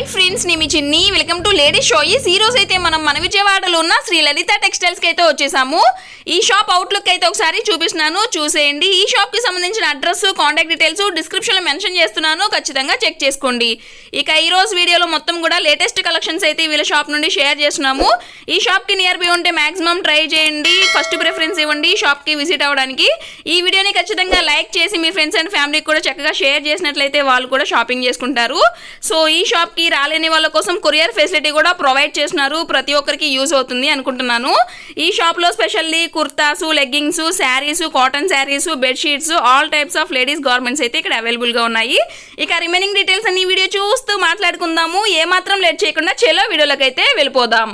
Hi friends నేను మీ Chinni. Welcome to ladies show. ఈ రోజు అయితే మనం మన విజయవాడలో ఉన్న శ్రీ లలిత టెక్స్టైల్స్కి అయితే వచ్చేసాము. ఈ షాప్ అవుట్లుక్ అయితే ఒకసారి చూపిస్తున్నాను. చూసేయండి. ఈ షాప్కి సంబంధించిన అడ్రస్ కాంటాక్ట్ డీటెయిల్స్ డిస్క్రిప్షన్లో మెన్షన్ చేస్తున్నాను. ఖచ్చితంగా చెక్ చేసుకోండి. ఇక ఈ రోజు వీడియోలో మొత్తం కూడా లేటెస్ట్ కలెక్షన్స్ అయితే వీళ్ళ షాప్ నుండి షేర్ చేస్తున్నాము. ఈ షాప్కి నియర్ బై ఉంటే మాక్సిమం ట్రై చేయండి. ఫస్ట్ ప్రిఫరెన్స్ ఇవ్వండి షాప్కి విజిట్ అవ్వడానికి. ఈ వీడియోని ఖచ్చితంగా లైక్ చేసి మీ ఫ్రెండ్స్ అండ్ ఫ్యామిలీకి కూడా చక్కగా షేర్ చేసినట్లయితే వాళ్ళు కూడా షాపింగ్ చేసుకుంటారు. సో ఈ షాప్కి రాలేని వాళ్ళ కోసం కొరియర్ ఫెసిలిటీ కూడా ప్రొవైడ్ చేస్తున్నారు. ప్రతి ఒక్కరికి యూజ్ అవుతుంది అనుకుంటున్నాను. ఈ షాప్లో specially kurtas leggings saris cotton saris bedsheets all types of ladies garments అయితే ఇక్కడ అవైలబుల్గా ఉన్నాయి. ఇక రిమైనింగ్ డీటెయిల్స్ అన్ని వీడియో చూస్తూ మాట్లాడుకుందాము. ఏ మాత్రం లేట్ చేయకుండా చెలో వీడియోలోకి అయితే వెళ్ళిపోదాం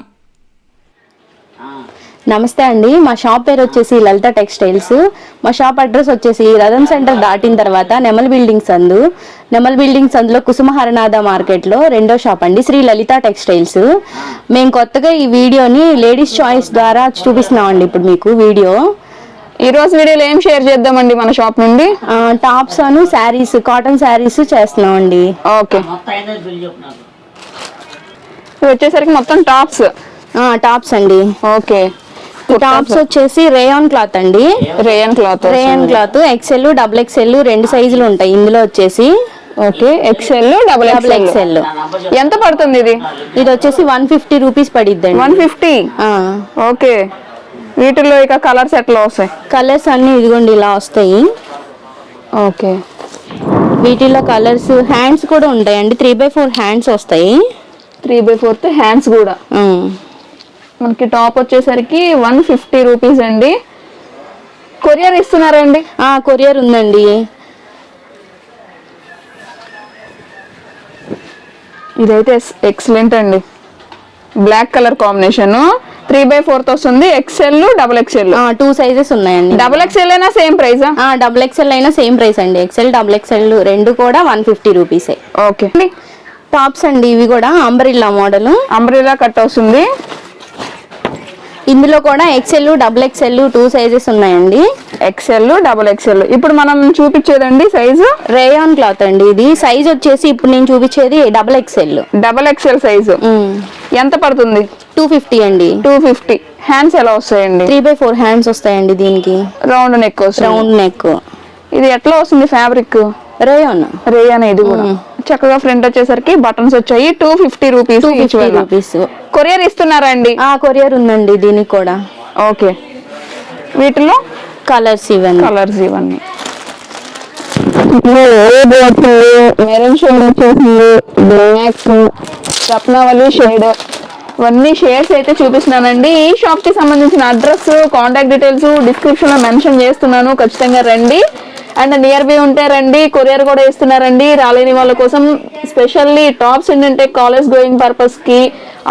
నమస్తే అండి. మా షాప్ పేరు వచ్చేసి లలిత టెక్స్టైల్స్. మా షాప్ అడ్రస్ వచ్చేసి రథం సెంటర్ దాటిన తర్వాత నెమల్ బిల్డింగ్స్ అందు. నెమల్ బిల్డింగ్స్ అందులో కుసుమహరనాథ మార్కెట్లో రెండో షాప్ అండి శ్రీ లలిత టెక్స్టైల్స్. మేము కొత్తగా ఈ వీడియోని లేడీస్ చాయిస్ ద్వారా చూపిస్తున్నామండి ఇప్పుడు మీకు వీడియో. ఈ రోజు వీడియోలో ఏం షేర్ చేద్దామండి మన షాప్ నుండి? టాప్స్ అను శారీస్ కాటన్ శారీస్ చేస్తున్నామండి. ఓకే. ఇవి వచ్చేసరికి మొత్తం టాప్స్? టాప్స్ అండి. ఓకే. టాప్స్ వచ్చేసి రేయాన్ క్లాత్ అండి. Rayon cloth rayon cloth XL double XL రెండు సైజులు ఉంటాయి ఇందులో వచ్చేసి. Okay XL double double XL. XL ఎంత పడుతుంది ఇది? ఇది వచ్చేసి one fifty rupees పడిద్దండి. One fifty? Okay. వీటిల్లో ఇక కలర్స్ ఎట్లా వస్తాయి? కలర్స్ అన్ని ఇదిగోండి ఇలా వస్తాయి. ఓకే. వీటిలో కలర్స్ హ్యాండ్స్ కూడా ఉంటాయండి. త్రీ బై ఫోర్ హ్యాండ్స్ వస్తాయి. త్రీ బై ఫోర్త్ హ్యాండ్స్ కూడా. మనకి టాప్ వచ్చేసరికి వన్ ఫిఫ్టీ రూపీస్ అండి. కొరియర్ ఇస్తున్నారండి? ఆ కొరియర్ ఉందండి. ఇదైతే ఎక్సలెంట్ అండి. Black colour combination. Three by fourth వస్తుంది XL double XL. Two sizes ఉన్నాయండి. డబుల్ ఎక్స్ఎల్ అయినా సేమ్ ప్రైజా ఆ? డబుల్ ఎక్సెల్ అయినా సేమ్ ప్రైస్ అండి. ఎక్సెల్ డబుల్ ఎక్సెల్ రెండు కూడా వన్ ఫిఫ్టీ రూపీసే. ఓకే. టాప్స్ అండి ఇవి కూడా. Umbrella model. అంబ్రెలా కట్ వస్తుంది ఇందులో కూడా XL double XL two sizes ఉన్నాయండి. ఎక్స్ఎల్ డబుల్ ఎక్స్ఎల్ ఇప్పుడు మనం చూపించేదండి సైజు రేయాన్ క్లాత్ అండి ఇది. సైజ్ వచ్చేసి ఇప్పుడు నేను చూపించేది double XL double XL size ఎంత పడుతుంది? టూ ఫిఫ్టీ అండి. టూ ఫిఫ్టీ హ్యాండ్స్ ఎలా వస్తాయండి? త్రీ బై ఫోర్ హ్యాండ్స్ వస్తాయండి దీనికి. రౌండ్ నెక్ రౌండ్ నెక్ ఇది ఎట్లా వస్తుంది ఫ్యాబ్రిక్ రేయాన్ రే అనేది కూడా. చక్కగా ఫ్రంట్ వచ్చేసరికి బటన్స్ వచ్చాయి. Two fifty rupees rupees courier ఇస్తున్నారా అండి ఆ కొరియర్ ఉందండి దీనికి కూడా. ఓకే వీటిలో కలర్స్ ఇవన్నీ. కలర్స్ ఇవన్నీ. మెరూన్ షేడ్ వచ్చేసింది. బ్లాక్ రత్నావళి షేడ్ ఇవన్నీ షేడ్స్ అయితే చూపిస్తున్నానండి. ఈ షాప్కి సంబంధించిన అడ్రస్ కాంటాక్ట్ డీటెయిల్స్ డిస్క్రిప్షన్లో మెన్షన్ చేస్తున్నాను. ఖచ్చితంగా రండి. అండ్ నియర్ బై ఉంటే రండి కొరియర్ కూడా ఇస్తున్నారండి. రాలేని వాళ్ళ కోసం స్పెషల్లీ టాప్స్ ఏంటంటే కాలేజ్ గోయింగ్ పర్పస్కి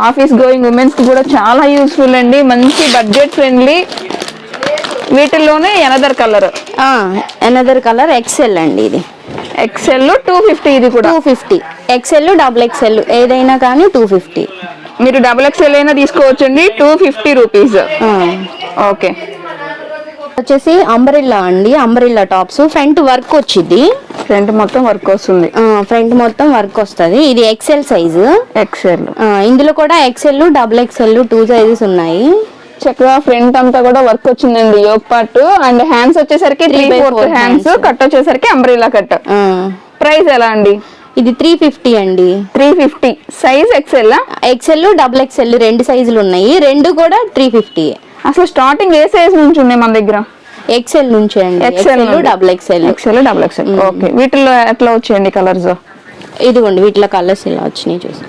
ఆఫీస్ గోయింగ్ ఉమెన్స్కి కూడా చాలా యూస్ఫుల్ అండి. మంచి budget friendly వీటిల్లోనే another colour another colour XL అండి ఇది. ఎక్సెల్ టూ ఫిఫ్టీ ఇది కూడా. Two fifty XL double XL ఏదైనా కానీ టూ ఫిఫ్టీ మీరు డబుల్ ఎక్సెల్ అయినా తీసుకోవచ్చండి టూ ఫిఫ్టీ రూపీస్ ఓకే వచ్చేసి అంబరిల్లా అండి అంబరిల్లా టాప్స్. ఫ్రంట్ వర్క్ వచ్చింది. ఫ్రంట్ మొత్తం వర్క్ వస్తుంది. ఫ్రంట్ మొత్తం వర్క్ వస్తుంది. ఇది ఎక్సెల్ సైజు ఎక్సెల్ ఇందులో కూడా XL double XL two sizes ఉన్నాయి. చక్కగా ఫ్రంట్ అంతా కూడా వర్క్ వచ్చిందండి యోగ్ పార్ట్. అండ్ హ్యాండ్స్ వచ్చేసరికి త్రీ four హ్యాండ్స్. కట్ వచ్చేసరికి అంబ్రిలా కట్ ప్రైస్ ఎలా అండి? ఇది త్రీ ఫిఫ్టీ అండి. Three fifty size XL XL double XL రెండు సైజులు ఉన్నాయి. రెండు కూడా త్రీ ఫిఫ్టీ అసలు స్టార్టింగ్ ఏ సైజ్ నుంచి ఉన్నాయి మన దగ్గర? ఎక్సెల్ నుంచి అండి. XL double XL XL double XL okay వీటిల్లో ఎట్లా వచ్చాయండి కలర్స్ ఇదిగోండి వీటిలో కలర్స్ ఇలా వచ్చినాయి చూసి.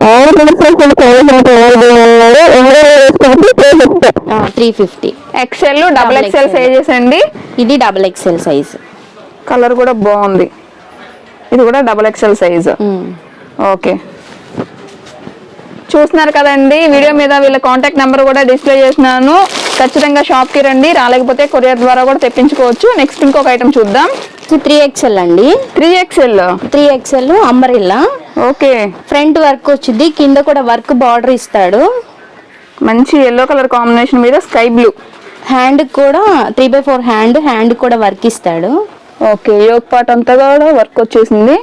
ఆ, ఇస్తామండి three fifty XL double XL. Sizes అండి. ఇది డబుల్ ఎక్సెల్ సైజ్ కలర్ కూడా బాగుంది. ఇది కూడా డబుల్ ఎక్సెల్ సైజ్ ఓకే చూస్తున్నారు కదండి వీడియో మీద వీళ్ళ కాంటాక్ట్ నెంబర్ కూడా డిస్ప్లే చేసినాను ఖచ్చితంగా షాప్కి రండి రాలేకపోతే కొరియర్ ద్వారా కూడా తెప్పించుకోవచ్చు. నెక్స్ట్ ఇంకొక ఐటమ్ చూద్దాం. త్రీ ఎక్స్ఎల్ అండి. Three XL three XL umbrella okay. Front work వచ్చింది కింద కూడా వర్క్ బార్డర్ ఇస్తాడు. మంచి ఎల్లో కలర్ కాంబినేషన్ మీద స్కై బ్లూ. హ్యాండ్ కూడా three by four hand hand కూడా వర్క్ ఇస్తాడు. ఓకే యోగ్ పార్ట్ అంతా కూడా వర్క్ వచ్చేసింది.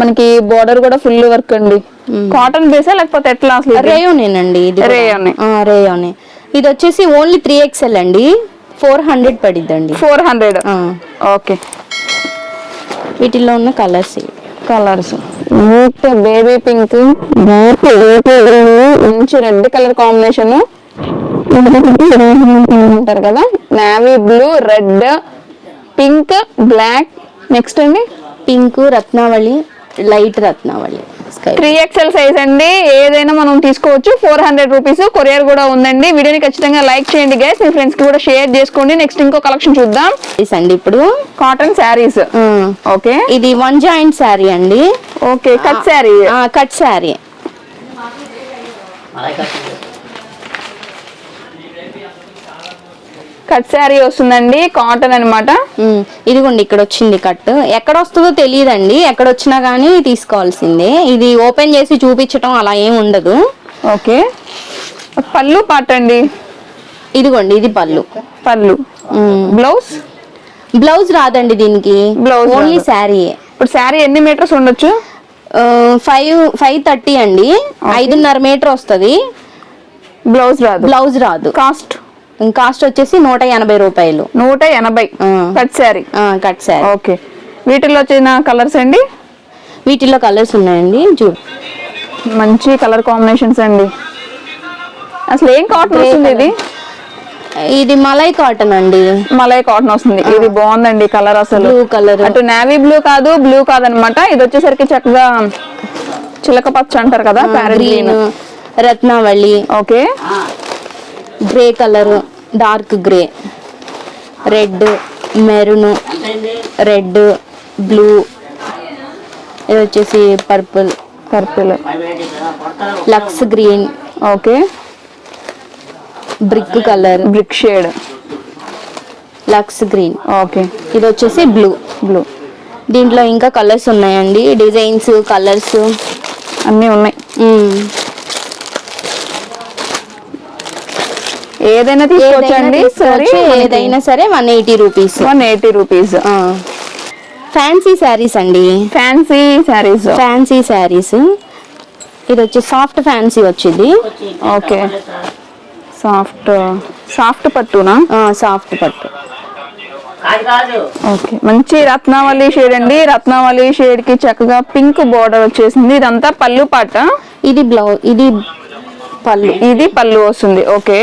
మనకి బోర్డర్ కూడా ఫుల్ వర్క్ అండి. కాటన్ బేసా లేకపోతే ఎట్లా? రేయోనేనండి ఇది. రేయోనే. రేయోనే. ఇది వచ్చేసి ఓన్లీ త్రీ ఎక్స్ఎల్ అండి. Four hundred పడిద్దండి. Four hundred. Okay. వీటిల్లో ఉన్న colours colours. Neat baby pink dark మంచి రెడ్ కలర్ కాంబినేషన్. అంటారు కదా? Navy blue red pink black. Next అండి? Pink Ratnavali light Ratnavali. Sky three XL size అండి. ఏదైనా మనం తీసుకోవచ్చు. ఫోర్ హండ్రెడ్ రూపీస్ కొరియర్ కూడా ఉందండి. వీడియోని ఖచ్చితంగా లైక్ చేయండి గైస్ మీ ఫ్రెండ్స్కి కూడా షేర్ చేసుకోండి. నెక్స్ట్ ఇంకో కలెక్షన్ చూద్దాం. అండి ఇప్పుడు. Cotton saris okay. ఇది వన్ జాయింట్ శారీ అండి. Okay. Cut sari cut sari cut sari వస్తుందండి కాటన్ అన్నమాట. ఉమ్, ఇదిగోండి ఇక్కడ వచ్చింది కట్. ఎక్కడ వస్తుందో తెలియదండి ఎక్కడ వచ్చినా కానీ తీసుకోవాల్సిందే. ఇది ఓపెన్ చేసి చూపించటం అలా ఏం ఉండదు. ఓకే. పళ్ళు పాట అండి ఇదిగోండి ఇది పళ్ళు. పళ్ళు. బ్లౌజ్? బ్లౌజ్ రాదండి దీనికి. Blouse only. శారీ ఇప్పుడు శారీ ఎన్ని మీటర్స్ ఉండొచ్చు? ఫైవ్ ఫైవ్ థర్టీ అండి. ఐదున్నర మీటర్ వస్తుంది. బ్లౌజ్ రాదు. బ్లౌజ్ రాదు. కాస్ట్? కాస్ట్ వచ్చేసి నూట ఎనభై రూపాయలు. నూట ఎనభై. Cut sari. Cut sari. Okay. వీటిలో వచ్చిన కలర్స్ అండి? వీటిలో కలర్స్ ఉన్నాయండి చూడు మంచి కలర్ కాంబినేషన్స్ అండి. అసలు ఏం కాటన్ వస్తుంది ఇది? ఇది మలై కాటన్ అండి. మలై కాటన్ వస్తుంది. ఇది బాగుందండి కలర్ అసలు. Blue colour. అటు నావీ బ్లూ కాదు బ్లూ కాదనమాట. ఇది వచ్చేసరికి చక్కగా చిలక పచ్చ అంటారు కదా green Ratnavali. Okay. Grey colour dark grey red maroon red blue ఇది వచ్చేసి purple purple Lux green okay brick colour brick shade Lux green okay ఇది వచ్చేసి బ్లూ బ్లూ దీంట్లో ఇంకా కలర్స్ ఉన్నాయండి. డిజైన్స్ కలర్స్ అన్నీ ఉన్నాయి. ఏదైనా తీసుకోవచ్చు అండి సరే ఏదైనా సరే one eighty rupees. One eighty rupees. Fancy saris అండి. ఫ్యాన్సీ శారీస్ ఫ్యాన్సీ శారీస్ ఇది వచ్చి సాఫ్ట్ ఫ్యాన్సీ వచ్చింది. ఓకే. సాఫ్ట్ సాఫ్ట్ పట్టునా? సాఫ్ట్ పట్టు. ఓకే. మంచి రత్నావళి షేడ్ అండి. రత్నావళి షేడ్కి చక్కగా పింక్ బోర్డర్ వచ్చేసింది. ఇదంతా పళ్ళు పాట? ఇది బ్లౌజ్ ఇది పళ్ళు. ఇది పళ్ళు వస్తుంది. ఓకే.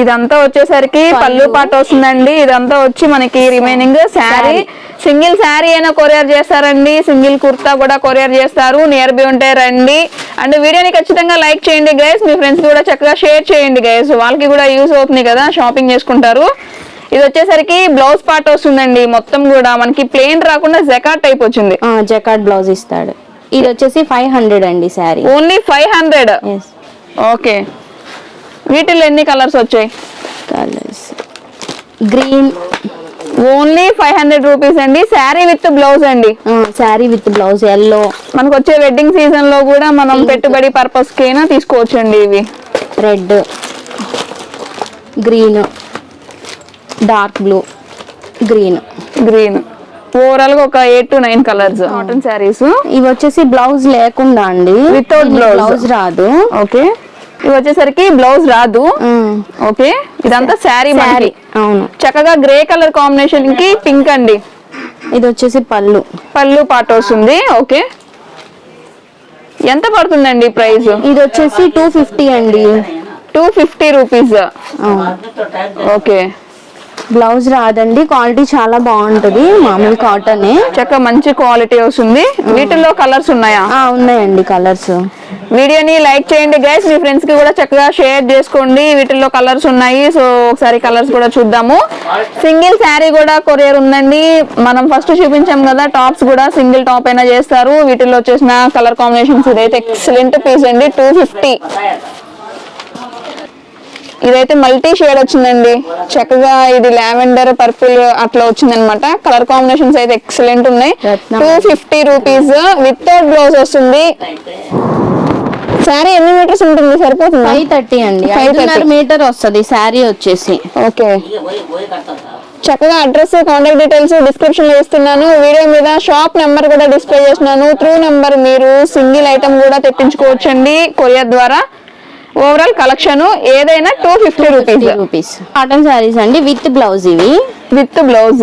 ఇదంతా వచ్చేసరికి పళ్ళు పాట వస్తుందండి. ఇదంతా వచ్చి మనకి రిమైనింగ్ శారీ సింగిల్ శారీ అయినా కొరియర్ చేస్తారండి. సింగిల్ కుర్తా కూడా కొరియర్ చేస్తారు. నియర్ బై ఉంటే రండి. అండ్ వీడియోని ఖచ్చితంగా లైక్ చేయండి గైస్ మీ ఫ్రెండ్స్ కూడా చక్కగా షేర్ చేయండి గైస్ వాళ్ళకి కూడా యూస్ అవుతుంది కదా షాపింగ్ చేసుకుంటారు. ఇది వచ్చేసరికి బ్లౌజ్ పార్ట్ వస్తుందండి. మొత్తం కూడా మనకి ప్లెయిన్ రాకుండా జకాట్ టైప్ వచ్చింది. జకాట్ బ్లౌజ్ ఇస్తాడు. ఇది వచ్చేసి ఫైవ్ హండ్రెడ్ అండి sari only five hundred okay. వీటిలో ఎన్ని కలర్స్ వచ్చాయి? Colours. Green. Only five hundred rupees అండి. శారీ విత్ బ్లౌజ్ అండి. Sari with blouse yellow. మనకు వచ్చే వెడ్డింగ్ సీజన్లో కూడా మనం పెట్టుబడి పర్పస్ కైనా తీసుకోవచ్చు అండి ఇవి. Red. Green. Dark blue. Green. Green. ఓవరాల్గా ఒక eight to nine colours. Cotton saris. ఇవి వచ్చేసి బ్లౌజ్ లేకుండా అండి. Blouse. బ్లౌజ్ రాదు. ఓకే. వచ్చేసరికి బ్లౌజ్ రాదు. ఓకే? ఇదంతా శారీ శారీ. అవును. చక్కగా గ్రే కలర్ కాంబినేషన్కి పింక్ అండి. ఇది వచ్చేసి పళ్ళు. పళ్ళు పాట వస్తుంది ఓకే? ఎంత పడుతుందండి ప్రైస్? ఇది వచ్చేసి టూ ఫిఫ్టీ అండి. Two fifty rupees. Okay. Blouse రాదండి క్వాలిటీ చాలా బాగుంటది మామూలు కాటన్. చక్కగా మంచి క్వాలిటీ వస్తుంది. వీటిల్లో కలర్స్ ఉన్నాయా? ఉన్నాయండి కలర్స్. వీడియోని లైక్ చేయండి గైస్ మీ ఫ్రెండ్స్కి కూడా చక్కగా షేర్ చేసుకోండి. వీటిల్లో కలర్స్ ఉన్నాయి సో ఒకసారి కలర్స్ కూడా చూద్దాము. సింగిల్ శారీ కూడా కొరియర్ ఉందండి. మనం ఫస్ట్ చూపించాం కదా టాప్స్ కూడా సింగిల్ టాప్ అయినా చేస్తారు. వీటిల్లో వచ్చేసిన కలర్ కాంబినేషన్స్ ఇదైతే ఎక్సలెంట్ పీస్ అండి. టూ ఫిఫ్టీ ఇదైతే మల్టీ షేడ్ వచ్చిందండి. చక్కగా ఇది లావెండర్ పర్ఫ్యూల్ అట్లా వచ్చింది అనమాట కలర్ కాంబినేషన్స్ అయితే ఎక్సలెంట్ ఉన్నాయి. Two fifty rupees with blouse వస్తుంది. శారీ ఎన్ని మీటర్స్ ఉంటుంది? సరిపోతుంది? ఫైవ్ థర్టీ అండి. ఐదున్నర మీటర్ వస్తుంది శారీ వచ్చేసి. ఓకే. చక్కగా అడ్రస్ కాంటాక్ట్ డీటెయిల్స్ డిస్క్రిప్షన్లో ఇస్తున్నాను. వీడియో మీద షాప్ నెంబర్ కూడా డిస్ప్లే చేస్తున్నాను. త్రూ నెంబర్ మీరు సింగిల్ ఐటమ్ కూడా తెప్పించుకోవచ్చండి కొరియర్ ద్వారా. ఓవరాల్ కలెక్షన్ ఏదైనా two fifty rupees rupees cotton saris అండి విత్ బ్లౌజ్ ఇవి. విత్ బ్లౌజ్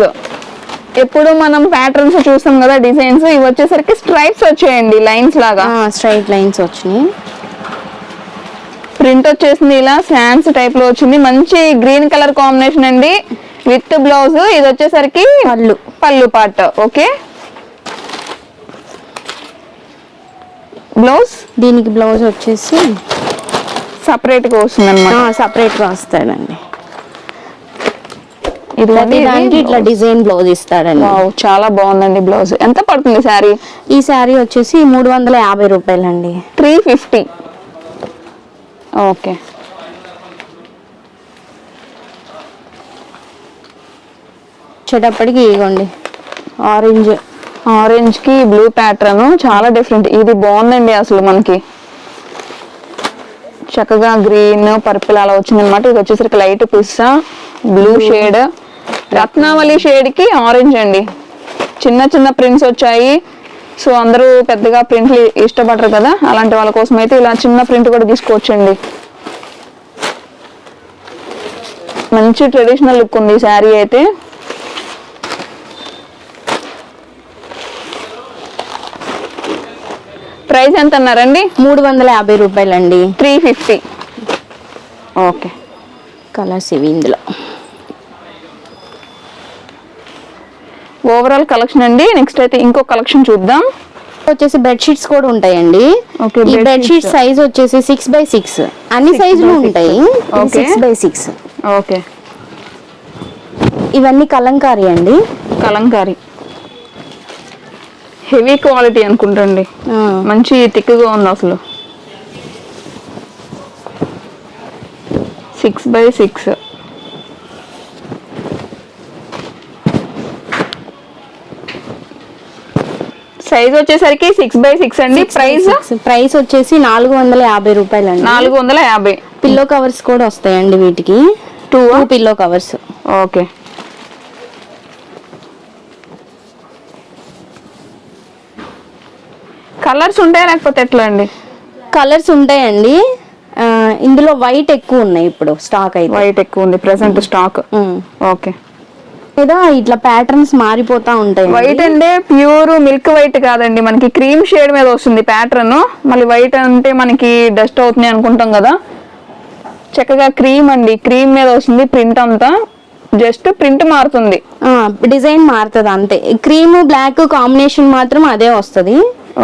ఎప్పుడు మనం ప్యాటర్న్స్ చూస్తాం కదా డిజైన్స్ ఇవి వచ్చేసరికి స్ట్రైప్స్ వచ్చాయండి లైన్స్ లాగా. స్ట్రైట్ లైన్స్ వచ్చినాయి. ప్రింట్ వచ్చేసింది ఇలా శాన్స్ టైప్లో వచ్చింది. మంచి గ్రీన్ కలర్ కాంబినేషన్ అండి. విత్ బ్లౌజ్ ఇది వచ్చేసరికి పళ్ళు. పళ్ళు పార్ట్ ఓకే బ్లౌజ్ దీనికి బ్లౌజ్ వచ్చేసి సపరేట్గా వస్తుంది అనమాట సపరేట్గా వస్తాడండి. ఇది ప్రతి దానికి ఇట్లా డిజైన్ బ్లౌజ్ ఇస్తాడండి. చాలా బాగుందండి బ్లౌజ్. ఎంత పడుతుంది శారీ? ఈ శారీ వచ్చేసి మూడు వందల యాభై రూపాయలండి. త్రీ ఫిఫ్టీ ఓకే వచ్చేటప్పటికి ఇగోండి. ఆరెంజ్ ఆరెంజ్కి బ్లూ ప్యాటర్న్ చాలా డిఫరెంట్ ఇది బాగుందండి అసలు మనకి. చక్కగా గ్రీన్ పర్పుల్ అలా వచ్చింది అనమాట ఇది వచ్చేసరికి లైట్ పిస్సా బ్లూ షేడ్. రత్నావళి షేడ్కి ఆరెంజ్ అండి. చిన్న చిన్న ప్రింట్స్ వచ్చాయి. సో అందరూ పెద్దగా ప్రింట్లు ఇష్టపడరు కదా? అలాంటి వాళ్ళ కోసం అయితే ఇలా చిన్న ప్రింట్ కూడా తీసుకోవచ్చండి. మంచి ట్రెడిషనల్ లుక్ ఉంది శారీ అయితే. ప్రైస్ ఎంత అన్నారండి మూడు వందల యాభై రూపాయలండి. Three fifty. ఓకే. కలర్స్ ఇవి ఇందులో. ఓవరాల్ కలెక్షన్ అండి. నెక్స్ట్ అయితే ఇంకో కలెక్షన్ చూద్దాం. వచ్చేసి బెడ్ షీట్స్ కూడా ఉంటాయండి. ఈ బెడ్ షీట్. సైజ్ వచ్చేసి సిక్స్ బై సిక్స్ అన్ని సైజులు. ఉంటాయి. సిక్స్ బై సిక్స్ ఓకే ఇవన్నీ కలంకారీ అండి. కలంకారీ. హెవీ క్వాలిటీ అనుకుంటండి. మంచి థిక్గా ఉంది అసలు. సిక్స్ బై సిక్స్ సైజ్ వచ్చేసరికి సిక్స్ బై సిక్స్ అండి. ప్రైస్ ప్రైస్ వచ్చేసి నాలుగు వందల యాభై రూపాయలండి. నాలుగు వందల యాభై. పిల్లో కవర్స్ కూడా వస్తాయండి వీటికి. Two pillow covers okay colours ఉంటాయా లేకపోతే ఎట్లా అండి? కలర్స్ ఉంటాయండి. ఇందులో వైట్ ఎక్కువ ఉన్నాయి ఇప్పుడు స్టాక్ అయితే. వైట్ ఎక్కువ ఉంది ప్రెసెంట్ స్టాక్. ఓకే. మీద ఇట్లా ప్యాటర్న్స్ మారిపోతా ఉంటాయి వైట్ అంటే ప్యూర్ మిల్క్ వైట్ కాదండి మనకి క్రీమ్ షేడ్ మీద వస్తుంది ప్యాటర్న్ మళ్ళీ వైట్ అంటే మనకి డస్ట్ అవుతుంది అనుకుంటాం కదా. చక్కగా క్రీమ్ అండి క్రీమ్ మీద వస్తుంది ప్రింట్ అంతా. జస్ట్ ప్రింట్ మారుతుంది. డిజైన్ మారుతుంది అంతే. క్రీమ్ బ్లాక్ కాంబినేషన్ మాత్రం అదే వస్తుంది.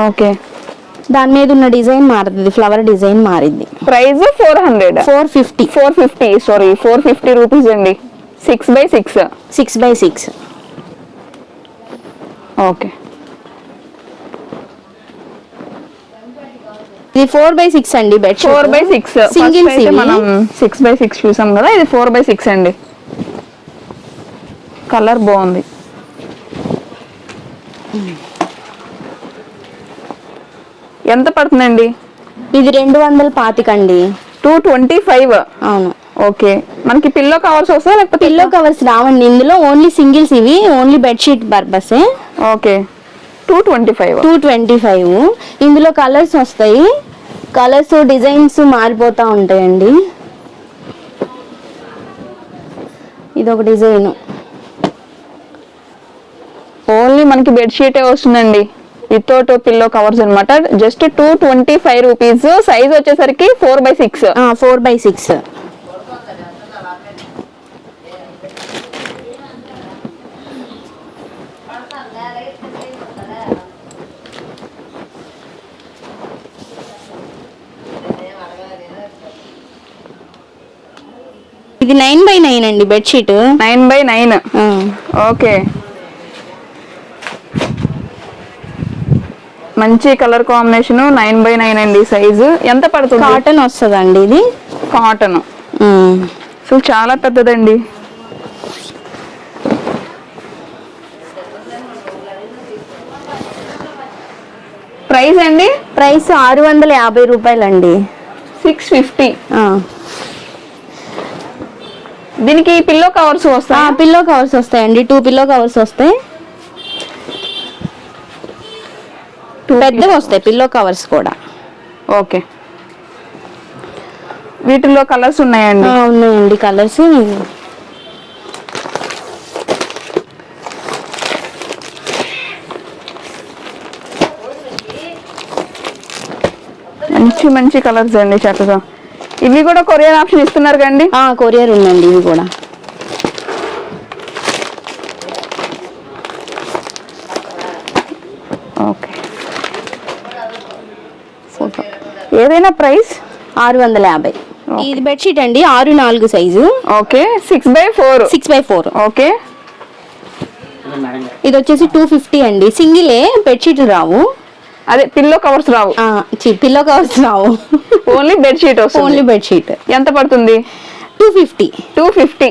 ఓకే. దాని మీద ఉన్న డిజైన్ మారుతుంది ఫ్లవర్ డిజైన్ మారింది. Price four hundred. Four fifty. Four fifty sorry four fifty rupees అండి. Six by six six by six okay. ఇది ఫోర్ బై సిక్స్ అండి bed four by six. Single మనం సిక్స్ బై సిక్స్ చూసాం కదా ఇది four by six అండి. Colour బాగుంది. ఎంత పడుతుందండి? ఇది రెండు వందల పాతికండి. Two twenty five. అవును. ఓకే. మనకి పిల్లో కవర్స్ వస్తాయి లేకపోతే పిల్లో కవర్స్ రావండి. ఇందులో ఓన్లీ సింగిల్స్ ఇవి only bedsheet పర్పసే okay. Two twenty five. Two twenty five. ఇందులో కలర్స్ వస్తాయి. కలర్స్ డిజైన్స్ మారిపోతూ ఉంటాయండి. ఇది ఒక డిజైన్. ఓన్లీ మనకి బెడ్షీటే వస్తుందండి. వితౌట్ పిల్లో కవర్స్ అన్నమాట. Just two twenty five rupees. Size వచ్చేసరికి four by six four by six ఇది నైన్ బై నైన్ అండి bedsheet nine by nine okay మంచి colour combination nine by nine అండి సైజు. ఎంత పడుతుంది? కాటన్ వస్తుందండి ఇది. కాటన్. అసలు చాలా పెద్దదండి. ప్రైస్ అండి? ప్రైస్ ఆరు వందల యాభై రూపాయలండి. Six fifty. ఆ. దీనికి పిల్లో కవర్స్ ఆ, వస్తాయి పిల్లో కవర్స్ వస్తాయండి. టూ పిల్లో కవర్స్ వస్తాయి. పెద్దవి వస్తాయి పిల్లో కవర్స్ కూడా. ఓకే. వీటిలో కలర్స్ ఉన్నాయండి? ఉన్నాయండి కలర్స్. మంచి మంచి కలర్స్ అండి చక్కగా. ఇవి కూడా కొరియర్ ఆప్షన్ ఇస్తున్నారు కండి కొరియర్ ఉందండి ఇవి కూడా ఓకే ఏదైనా ప్రైస్? ఆరు వందల యాభై. ఇది బెడ్షీట్ అండి ఆరు నాలుగు size. Okay six by four six by four okay ఇది వచ్చేసి టూ ఫిఫ్టీ అండి. సింగిలే బెడ్షీట్లు రావు. అదే పిల్లో కవర్స్ రావు. పిల్లో కవర్స్ రావు. Only bed sheet only bedsheet ఎంత పడుతుంది? Two fifty two fifty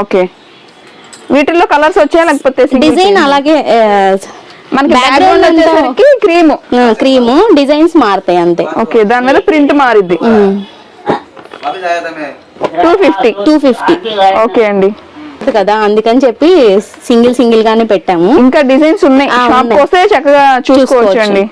okay వీటిల్లో కలర్స్ వచ్చాయా? లేకపోతే డిజైన్? అలాగే మనకి బ్యాక్గ్రౌండ్ వచ్చేసరికి క్రీమ్. క్రీమ్ డిజైన్స్ మారుతాయి అంతే. ఓకే దాని మీద print మారిద్ది. Two fifty two fifty okay అండి. కదా అందుకని చెప్పి సింగిల్ సింగిల్ గానే పెట్టాము. ఇంకా డిజైన్స్ ఉన్నాయి. చక్కగా చూసుకోవచ్చు. అండి